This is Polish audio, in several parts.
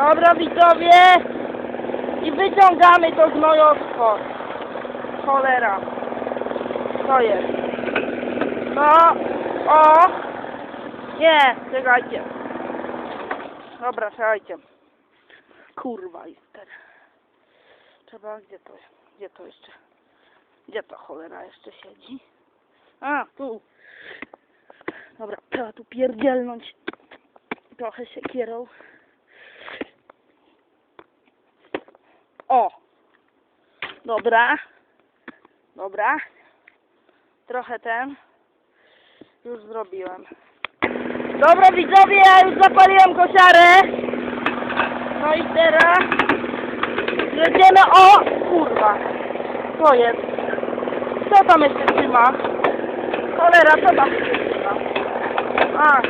Dobra widzowie i wyciągamy to gnojostwo. Cholera. Co jest? No, o! Nie, czekajcie. Dobra, czekajcie. Kurwa ten. Trzeba, gdzie to? Gdzie to jeszcze? Gdzie to cholera jeszcze siedzi? A, tu. Dobra, trzeba tu pierdzielnąć trochę się O! Dobra. Dobra. Trochę ten. Już zrobiłem. Dobra widzowie, ja już zapaliłem kosiarę. No i teraz jedziemy. O! Kurwa. Co jest? Co tam jeszcze trzyma? Cholera, co tam jeszcze trzyma? A.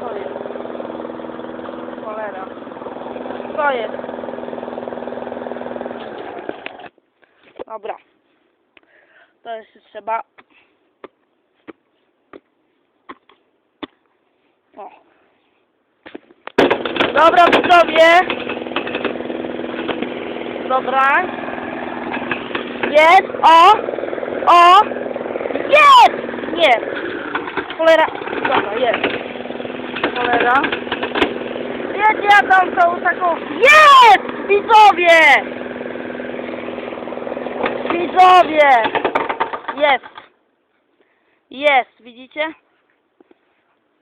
Co jest? Cholera. Jest? Dobra. To jeszcze trzeba. O. Dobra, widzowie. Dobra. Jest. O. O. Jest. Jest. Cholera. Dobra, jest. Cholera. Tam tą taką... Jest! Widzowie! Widzowie! Jest! Jest, widzicie?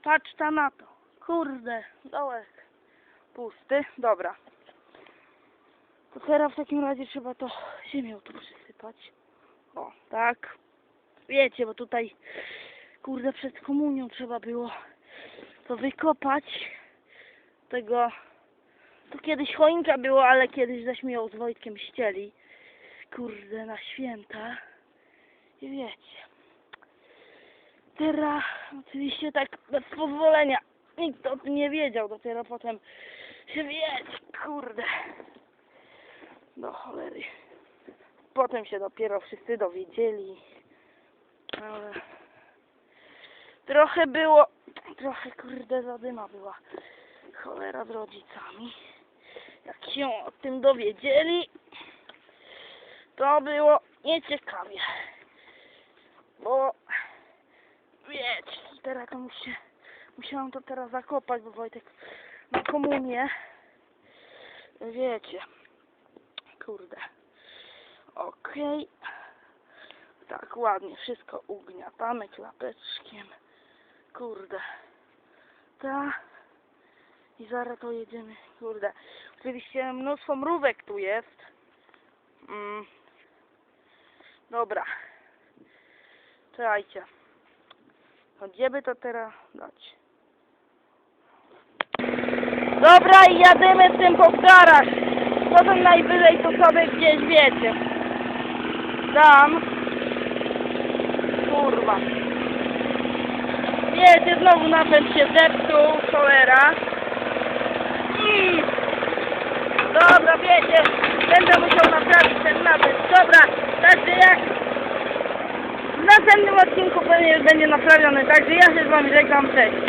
Patrz ta na to. Kurde, dołek pusty. Dobra. To teraz w takim razie trzeba to ziemią tu przysypać. O, tak. Wiecie, bo tutaj kurde przed komunią trzeba było to wykopać. Tego to kiedyś choinka było, ale kiedyś żeśmy ją z Wojtkiem ścieli. Kurde, na święta. I wiecie. Teraz oczywiście tak bez pozwolenia. Nikt o tym nie wiedział, dopiero potem się wiecie, kurde. Do cholery. Potem się dopiero wszyscy dowiedzieli. Ale trochę było, trochę kurde zadyma była. Cholera z rodzicami. Jak się o tym dowiedzieli, to było nieciekawie. Bo wiecie, teraz to musiałam to teraz zakopać, bo Wojtek na komunię. Wiecie. Kurde. Okej. Tak, ładnie wszystko ugniatamy klapeczkiem. Kurde. Ta. I zaraz to jedziemy. Kurde. Oczywiście mnóstwo mrówek tu jest. Mm. Dobra. Czekajcie. No gdzie by to teraz dać? Dobra i jadymy w tym po starach. Potem najwyżej to sobie gdzieś wiecie. Dam. Kurwa. Wiecie, znowu napęd się zepsuł, cholera. Mm. Dobra, wiecie, będę musiał naprawić ten napęd. Dobra, także jak w następnym odcinku pewnie już będzie naprawiony, także ja się z wami żegnam, cześć.